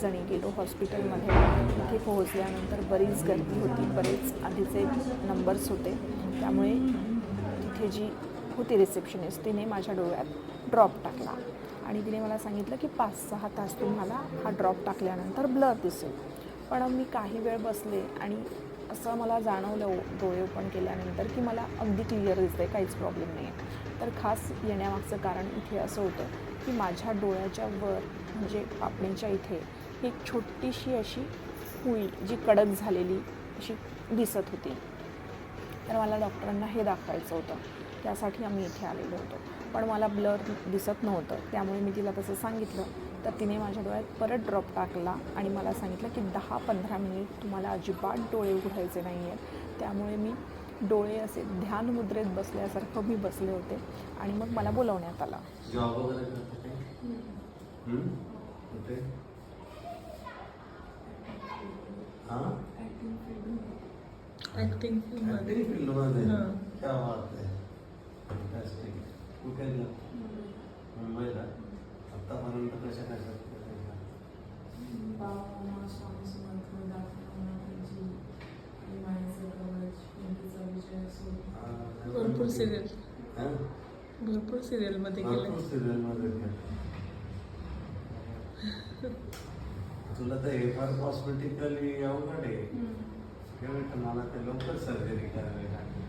जणी गेलो हॉस्पिटलमध्ये. तिथे पोहोचल्यानंतर बरीच गर्दी होती. बरेच आधीचे नंबर्स होते. त्यामुळे तिथे जी होती रिसेप्शनिस्ट तिने माझ्या डोळ्यात ड्रॉप टाकला. आणि तिने मला सांगितलं की पाच सहा तास तुम्हाला हा ड्रॉप टाकल्यानंतर ब्लर दिसेल. पण मी काही वेळ बसले आणि असं मला जाणवलं डोळे ओपन केल्यानंतर की मला अगदी क्लिअर दिसते काहीच प्रॉब्लेम नाही आहे तर खास येण्यामागचं कारण इथे असं होतं की माझ्या डोळ्याच्या वर म्हणजे पापणीच्या इथे एक छोटीशी अशी पुळी जी कडक झालेली अशी दिसत होती. तर मला डॉक्टरांना हे दाखवायचं होतं. त्यासाठी आम्ही इथे आलेलो होतो. पण मला ब्लर दिसत नव्हतं. त्यामुळे मी तिला तसं सांगितलं. तर तिने माझ्या डोळ्यात परत ड्रॉप टाकला आणि मला सांगितलं की दहा पंधरा मिनिट तुम्हाला अजिबात डोळे उघडायचे नाही आहेत त्यामुळे मी डोळे असे ध्यान मुद्रेत बसल्यासारखं मी बसले होते. आणि मग मला बोलवण्यात आलं. हाँ? ऍक्टिंग ऍक्टिंग फील्डमध्ये हां. क्या बात आहे फॅन्टॅस्टिक कुठे गेला मुंबईला आतापर्यंत कशा कशा बाबांना स्वामी समर्थ दाखवणं त्यांची आणि मायेचं कवच पिंकीचा विजय असो भरपूर सिरियल हां? भरपूर serial मध्ये केलं. तुला तर हे फार अवघड आहे. तर मला ते लवकर सर्जरी करावी लागली.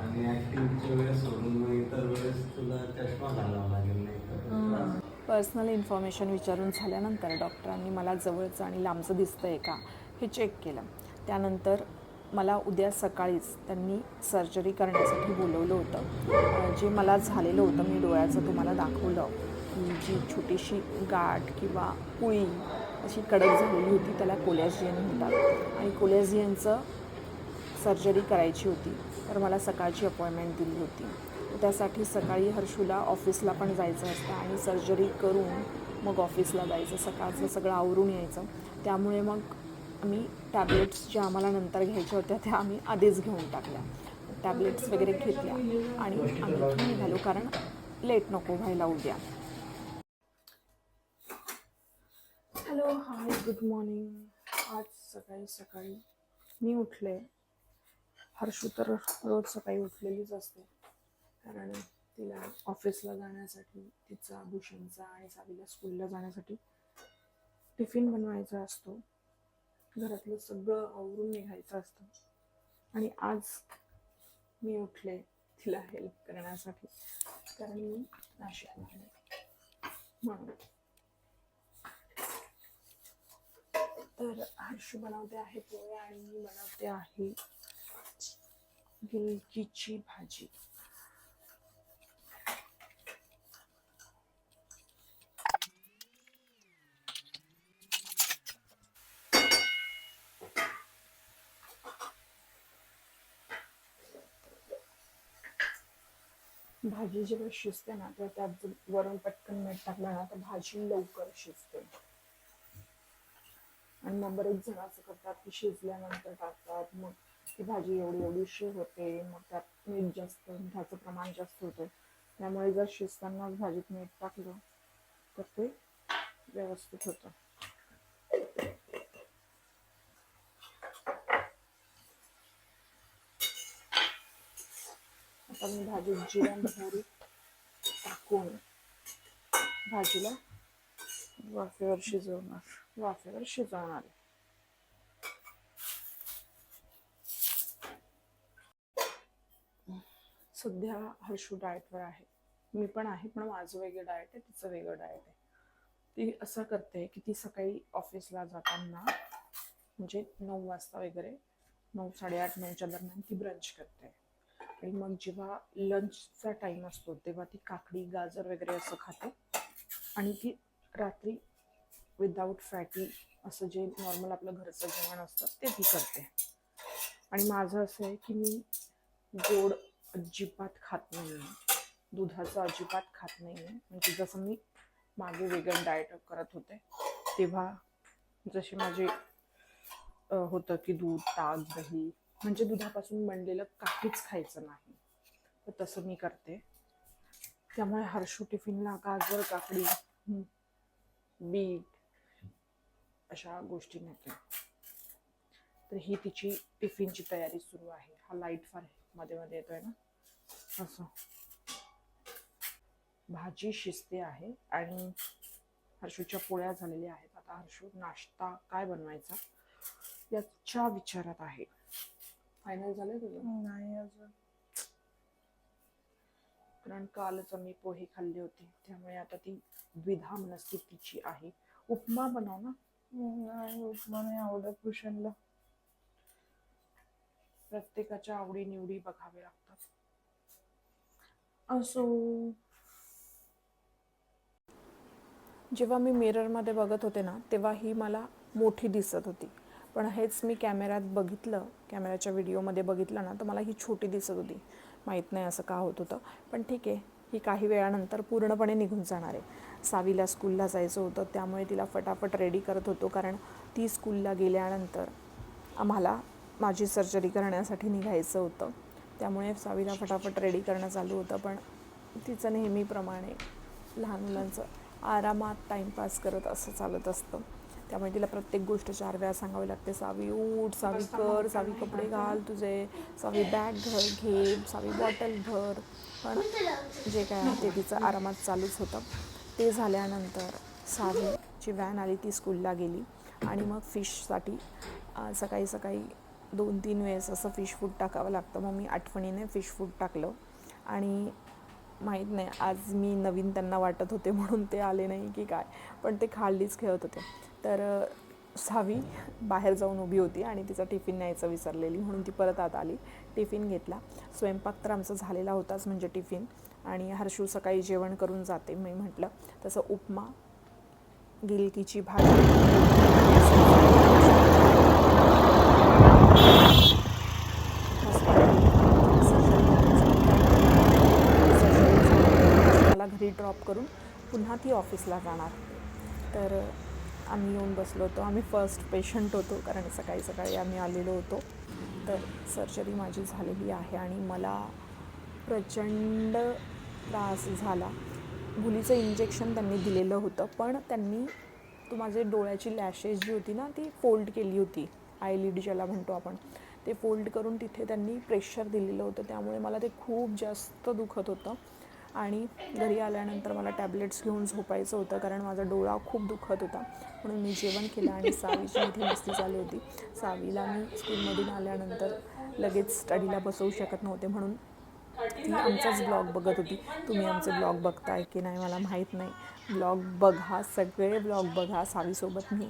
आणि ऍक्टिंगच्या वेळेस सोडून मग इतर वेळेस तुला चष्मा घालावा लागेल नाही तर. पर्सनल इन्फॉर्मेशन विचारून झाल्यानंतर डॉक्टरांनी मला जवळचं आणि लांबचं दिसतं आहे का हे चेक केलं. त्यानंतर मला उद्या सकाळीच त्यांनी सर्जरी करण्यासाठी बोलवलं होतं. जे मला झालेलं होतं मी डोळ्याचं तुम्हाला दाखवलं की जी छोटीशी गाठ किंवा पुळी अशी कडक झालेली होती त्याला कोलॅजियन म्हणतात. आणि कोलॅजियनचं सर्जरी करायची होती तर मला सकाळची अपॉइंटमेंट दिली होती. त्यासाठी सकाळी हर्षूला ऑफिसला पण जायचं असतं आणि सर्जरी करून मग ऑफिसला जायचं सकाळचं सगळं आवरून यायचं. त्यामुळे मग आम्ही टॅबलेट्स ज्या आम्हाला नंतर घ्यायच्या होत्या त्या आम्ही आधीच घेऊन टाकल्या. टॅबलेट्स वगैरे घेतल्या आणि आम्ही इथून निघालो कारण लेट नको व्हायला उद्या. Hello hi good morning. आज सकाळी सकाळी मी उठले. हर्षू तर रोज सकाळी उठलेलीच असते. कारण तिला ऑफिसला जाण्यासाठी तिचा भूषणचा आणि सावीला स्कूलला जाण्यासाठी टिफिन बनवायचा असतो. घरातलं सगळं आवरून निघायचं असतं. आणि आज मी उठले तिला हेल्प करण्यासाठी. कारण मी नाशिकला आहे. म्हणून. तर हर्षू बनवते आहे पोळ्या आणि मी बनवते आहे गिलकीची भाजी. भाजी जेव्हा शिजते ना तेव्हा त्यात जर वरून पटकन मीठ टाकलं ना तर भाजी लवकर शिजते. आणि मग बरेच जण असं करतात की शिजल्यानंतर टाकतात मग ती भाजी एवढी एवढीशी होते मग त्यात मीठ जास्त मिठाचं प्रमाण जास्त होतं. त्यामुळे जर शिजतानाच भाजीत मीठ टाकलं तर ते व्यवस्थित होतं. आता मी भाजीत जिरा मोहरी टाकून भाजीला वाफेवर शिजवणार. वाफेवर शिजवणार. आहे. सध्या हर्षू डाएटवर आहे. मी पण आहे पण माझं वेगळं डाएट आहे तिचं वेगळं डाएट आहे. ती असं करते की ती सकाळी ऑफिसला जाताना म्हणजे नऊ वाजता वगैरे नऊ साडेआठ नऊच्या दरम्यान ती ब्रंच करते. आणि मग जेव्हा लंचचा टाईम असतो तेव्हा ती काकडी गाजर वगैरे असं खाते. आणि ती रात्री विदाऊट फॅटी असं जे नॉर्मल आपलं घरचं जेवण असतं ते ती करते. आणि माझं असं आहे की मी गोड अजिबात खात नाही. आहे दुधाचं अजिबात खात नाही. आहे म्हणजे जसं मी मागे वेगन डाएट करत होते तेव्हा जसे माझे होतं की दूध ताक दही म्हणजे दुधापासून बनलेलं काहीच खायचं नाही. तर तसं मी करते. त्यामुळे हर्षू टिफिनला गाजर काकडी बीट अशा गोष्टी नेते तर ही तिची टिफिनची तयारी सुरू आहे. हा लाइट फारमध्ये मध्ये येतोय ना? असं. भाजी शिजते आहे आणि हर्षूच्या पोळ्या झालेल्या आहेत. आता हर्षू नाश्ता काय बनवायचा याच्या विचारात आहे. फायनल झालं तुझं? नाही अजून. कारण कालच आम्ही पोहे खाल्ले होते. त्यामुळे आता ती द्विधा मनस्थितीची आहे. उपमा बनव ना. नाही उपमा नाही आवडत भूषणला प्रत्येकाच्या आवडी निवडी बघावे लागतात. असो. जेव्हा मी मिररमध्ये बघत होते ना तेव्हा ही मला मोठी दिसत होती. पण हेच मी कॅमेऱ्यात बघितलं कॅमेऱ्याच्या व्हिडिओमध्ये बघितलं ना तर मला ही छोटी दिसत होती. माहीत नाही असं का होत होतं. पण ठीक आहे ही काही वेळानंतर पूर्णपणे निघून जाणार आहे. सावीला स्कूलला जायचं होतं त्यामुळे तिला फटाफट रेडी करत होतो कारण ती स्कूलला गेल्यानंतर आम्हाला माझी सर्जरी करण्यासाठी निघायचं होतं. त्यामुळे सावीला फटाफट रेडी करणं चालू होतं पण तिचं नेहमीप्रमाणे लहान मुलांचं आरामात टाईमपास करत असं चालत असतं. त्यामुळे तिला प्रत्येक गोष्ट चार वेळा सांगावी लागते. सावी उठ सावी कर सावी कपडे घाल तुझे सावी बॅग घर घे सावी बॉटल भर. पण जे काय आहे ते तिचं आरामात चालूच होतं. ते झाल्यानंतर सावीची व्हॅन आली ती स्कूलला गेली. आणि मग फिशसाठी सकाळी सकाळी दोन तीन वेळेस असं फिश फूड टाकावं लागतं. मग मी आठवणीने फिश फूड टाकलं. आणि माहीत नाही आज मी नवीन त्यांना वाटत होते म्हणून ते आले नाही की काय. पण ते खाल्लीच खेळत होते. तर सहावी सावी बाहेर जाऊन उभी होती आणि तिचा टिफिन न्यायचं विसरलेली म्हणून ती परत आत आली. टिफिन घेतला. स्वयंपाक तर आमचा झालेला होताच म्हणजे टिफिन. आणि हर्षू सकाळी जेवण करून जाते मी म्हटलं. तसं उपमा गिलकीची भाजी. मला घरी ड्रॉप करून पुन्हा ती ऑफिसला जाणार. तर आम्ही येऊन बसलो होतो. आम्ही फर्स्ट पेशंट होतो कारण सकाळी सकाळी आम्ही आलेलो होतो. तर सर्जरी माझी झालेली आहे आणि मला प्रचंड त्रास झाला. गुलीचं इंजेक्शन त्यांनी दिलेलं होतं पण त्यांनी तो माझे डोळ्याची लॅशेस जी होती ना ती फोल्ड केली होती. आयलिड ज्याला म्हणतो आपण. ते फोल्ड करून तिथे त्यांनी प्रेशर दिलेलं होतं. त्यामुळे मला ते खूप जास्त दुखत होतं. आणि घरी आल्यानंतर मला टॅबलेट्स घेऊन झोपायचं होतं कारण माझा डोळा खूप दुखत होता. म्हणून मी जेवण केलं आणि सावीची इथे मस्ती झाली होती. सावीला मी स्कूलमधून आल्यानंतर लगेच स्टडीला बसवू शकत नव्हते म्हणून ती आमचाच ब्लॉग बघत होती. तुम्ही आमचे ब्लॉग बघताय की नाही मला माहीत नाही. ब्लॉग बघा सगळे ब्लॉग बघा. सावीसोबत मी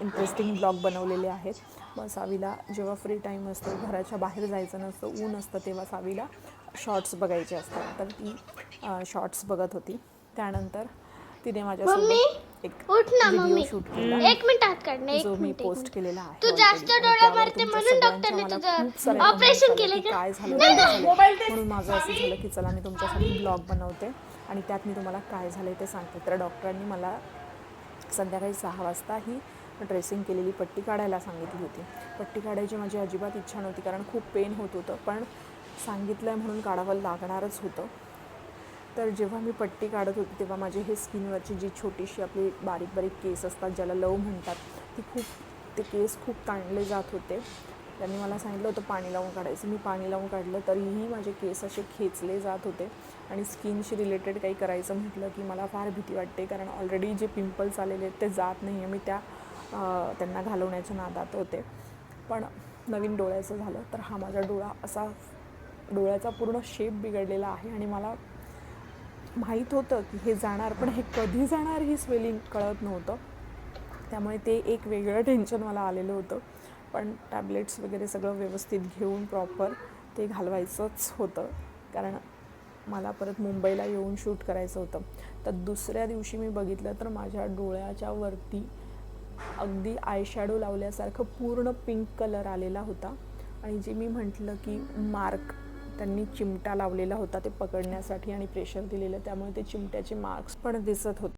इंटरेस्टिंग ब्लॉग बनवलेले आहेत. मग सावीला जेव्हा फ्री टाईम असतो घराच्या बाहेर जायचं नसतं ऊन असतं तेव्हा सावीला शॉर्ट्स बघायचे असतात तर ती शॉर्ट्स बघत होती. त्यानंतर तिने माझ्यासोबत एक उठ ना व्हिडिओ मम्मी. शूट केला. एक मिनिट हात काढणं एक जो मी पोस्ट. केलेला आहे. तू. जास्त डोळा मारते म्हणून डॉक्टरने तुझं ऑपरेशन केलं काय झालं? म्हणून माझं असं झालं की चला मी तुमच्यासाठी ब्लॉग बनवते आणि त्यात मी तुम्हाला काय झालं ते सांगते. तर डॉक्टरांनी मला संध्याकाळी सहा वाजता ही ड्रेसिंग केलेली पट्टी काढायला सांगितली होती. पट्टी काढायची माझी अजिबात इच्छा नव्हती कारण खूप पेन होत होतं. पण सांगितलं आहे म्हणून काढावं लागणारच होतं. तर जेव्हा मी पट्टी काढत होती तेव्हा माझी हे स्किनवरची जी छोटीशी आपली बारीक बारीक केस असतात ज्याला लव म्हणतात ती खूप ते केस खूप ताणले जात होते. त्यांनी मला सांगितलं होतं पाणी लावून काढायचं. मी पाणी लावून काढलं तरीही माझे केस असे खेचले जात होते आणि स्किनशी रिलेटेड काही करायचं म्हटलं की मला फार भीती वाटते कारण ऑलरेडी जे पिंपल्स आलेले आहेत ते जात नाही आहे मी त्या त्यांना घालवण्याच्या नादात होते. पण नवीन डोळ्याचं झालं तर हा माझा डोळा असा डोळ्याचा पूर्ण शेप बिघडलेला आहे आणि मला माहीत होतं की हे जाणार पण हे कधी जाणार ही स्वेलिंग कळत नव्हतं. त्यामुळे ते एक वेगळं टेन्शन मला आलेलं होतं. पण टॅबलेट्स वगैरे सगळं व्यवस्थित घेऊन प्रॉपर ते घालवायचंच होतं. कारण मला परत मुंबईला येऊन शूट करायचं होतं. तर दुसऱ्या दिवशी मी बघितलं तर माझ्या डोळ्याच्या वरती अगदी आय शॅडो लावल्यासारखं पूर्ण पिंक कलर आलेला होता. आणि जे मी म्हटलं की मार्क त्यांनी चिमटा लावलेला होता ते पकडण्यासाठी आणि प्रेशर दिलेलं त्यामुळे ते चिमट्याचे मार्क्स पण दिसत होते.